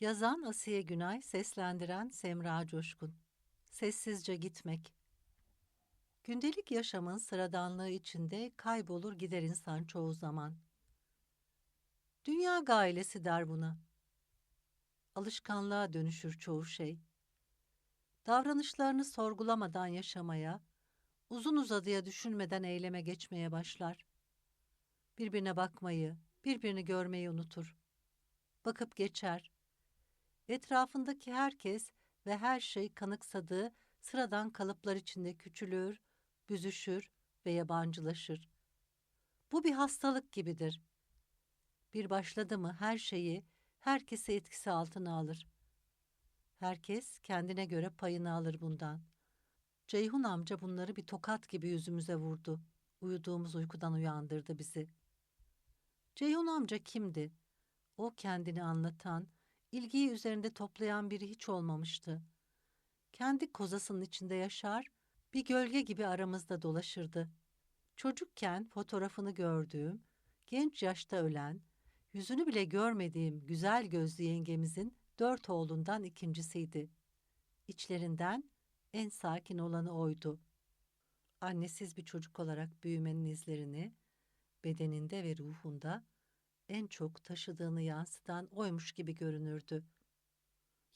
Yazan Asiye Günay, seslendiren Semra Coşkun. Sessizce gitmek. Gündelik yaşamın sıradanlığı içinde kaybolur gider insan çoğu zaman. Dünya gailesi der buna. Alışkanlığa dönüşür çoğu şey. Davranışlarını sorgulamadan yaşamaya, uzun uzadıya düşünmeden eyleme geçmeye başlar. Birbirine bakmayı, birbirini görmeyi unutur. Bakıp geçer. Etrafındaki herkes ve her şey kanıksadığı sıradan kalıplar içinde küçülür, büzüşür ve yabancılaşır. Bu bir hastalık gibidir. Bir başladı mı her şeyi, herkesi etkisi altına alır. Herkes kendine göre payını alır bundan. Ceyhun amca bunları bir tokat gibi yüzümüze vurdu. Uyuduğumuz uykudan uyandırdı bizi. Ceyhun amca kimdi? O kendini anlatan, ilgiyi üzerinde toplayan biri hiç olmamıştı. Kendi kozasının içinde yaşar, bir gölge gibi aramızda dolaşırdı. Çocukken fotoğrafını gördüğüm, genç yaşta ölen, yüzünü bile görmediğim güzel gözlü yengemizin dört oğlundan ikincisiydi. İçlerinden en sakin olanı oydu. Annesiz bir çocuk olarak büyümenin izlerini, bedeninde ve ruhunda en çok taşıdığını yansıtan oymuş gibi görünürdü.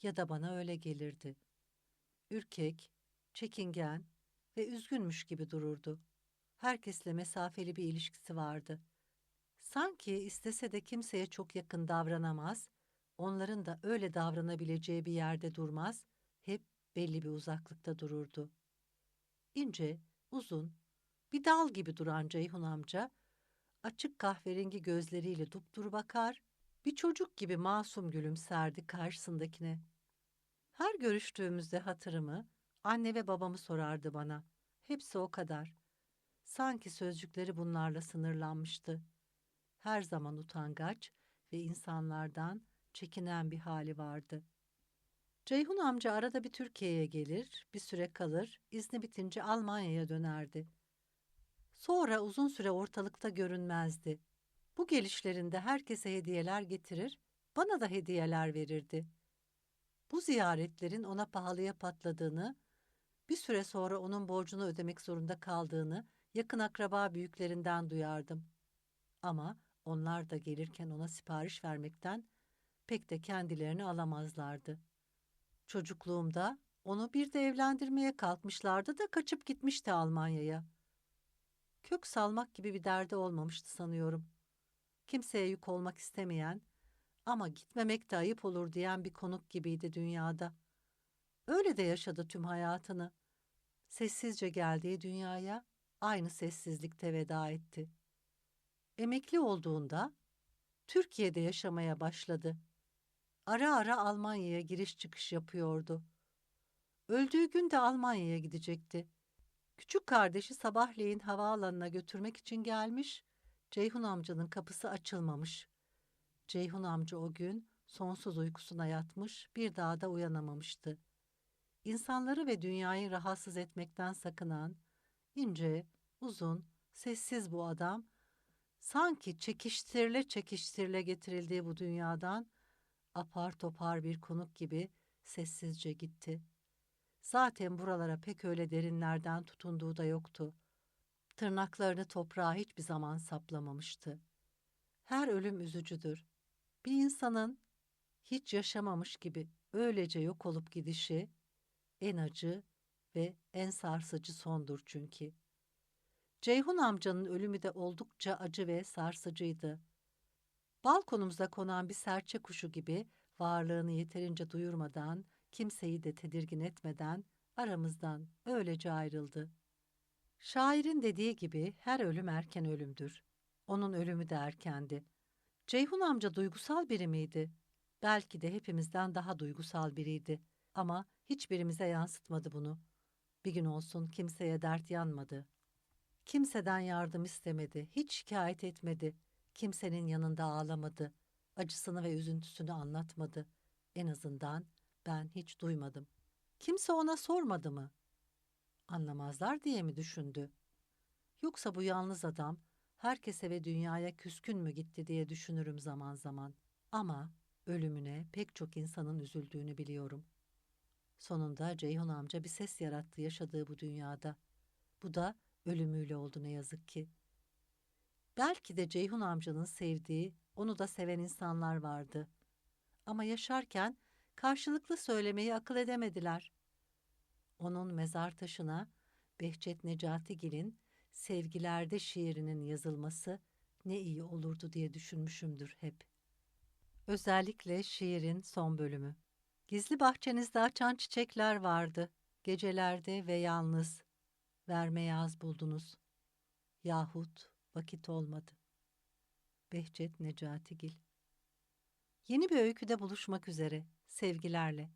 Ya da bana öyle gelirdi. Ürkek, çekingen ve üzgünmüş gibi dururdu. Herkesle mesafeli bir ilişkisi vardı. Sanki istese de kimseye çok yakın davranamaz, onların da öyle davranabileceği bir yerde durmaz, hep belli bir uzaklıkta dururdu. İnce, uzun, bir dal gibi duran Ceyhun amca, açık kahverengi gözleriyle dupduru bakar, bir çocuk gibi masum gülümserdi karşısındakine. Her görüştüğümüzde hatırımı, anne ve babamı sorardı bana. Hepsi o kadar. Sanki sözcükleri bunlarla sınırlanmıştı. Her zaman utangaç ve insanlardan çekinen bir hali vardı. Ceyhun amca arada bir Türkiye'ye gelir, bir süre kalır, izni bitince Almanya'ya dönerdi. Sonra uzun süre ortalıkta görünmezdi. Bu gelişlerinde herkese hediyeler getirir, bana da hediyeler verirdi. Bu ziyaretlerin ona pahalıya patladığını, bir süre sonra onun borcunu ödemek zorunda kaldığını yakın akraba büyüklerinden duyardım. Ama onlar da gelirken ona sipariş vermekten pek de kendilerini alamazlardı. Çocukluğumda onu bir de evlendirmeye kalkmışlardı da kaçıp gitmişti Almanya'ya. Kök salmak gibi bir derdi olmamıştı sanıyorum. Kimseye yük olmak istemeyen ama gitmemek de ayıp olur diyen bir konuk gibiydi dünyada. Öyle de yaşadı tüm hayatını. Sessizce geldiği dünyaya aynı sessizlikte veda etti. Emekli olduğunda Türkiye'de yaşamaya başladı. Ara ara Almanya'ya giriş çıkış yapıyordu. Öldüğü gün de Almanya'ya gidecekti. Küçük kardeşi sabahleyin havaalanına götürmek için gelmiş, Ceyhun amcanın kapısı açılmamış. Ceyhun amca o gün sonsuz uykusuna yatmış, bir daha da uyanamamıştı. İnsanları ve dünyayı rahatsız etmekten sakınan, ince, uzun, sessiz bu adam, sanki çekiştirle çekiştirle getirildiği bu dünyadan, apar topar bir konuk gibi sessizce gitti.'' Zaten buralara pek öyle derinlerden tutunduğu da yoktu. Tırnaklarını toprağa hiçbir zaman saplamamıştı. Her ölüm üzücüdür. Bir insanın hiç yaşamamış gibi öylece yok olup gidişi en acı ve en sarsıcı sondur çünkü. Ceyhun amcanın ölümü de oldukça acı ve sarsıcıydı. Balkonumuza konan bir serçe kuşu gibi varlığını yeterince duyurmadan kimseyi de tedirgin etmeden aramızdan öylece ayrıldı. Şairin dediği gibi her ölüm erken ölümdür. Onun ölümü de erkendi. Ceyhun amca duygusal biri miydi? Belki de hepimizden daha duygusal biriydi. Ama hiçbirimize yansıtmadı bunu. Bir gün olsun kimseye dert yanmadı. Kimseden yardım istemedi, hiç şikayet etmedi. Kimsenin yanında ağlamadı. Acısını ve üzüntüsünü anlatmadı. En azından ben hiç duymadım. Kimse ona sormadı mı? Anlamazlar diye mi düşündü? Yoksa bu yalnız adam herkese ve dünyaya küskün mü gitti diye düşünürüm zaman zaman. Ama Ölümüne pek çok insanın üzüldüğünü biliyorum. Sonunda Ceyhun amca bir ses yarattı yaşadığı bu dünyada. Bu da ölümüyle oldu ne yazık ki. Belki de Ceyhun amcanın sevdiği, onu da seven insanlar vardı. Ama yaşarken karşılıklı söylemeyi akıl edemediler. Onun mezar taşına Behçet Necatigil'in Sevgilerde şiirinin yazılması ne iyi olurdu diye düşünmüşümdür hep. Özellikle şiirin son bölümü. Gizli bahçenizde açan çiçekler vardı. Gecelerde ve yalnız. Vermeye az buldunuz. Yahut vakit olmadı. Behçet Necatigil Yeni bir öyküde buluşmak üzere. Sevgilerle.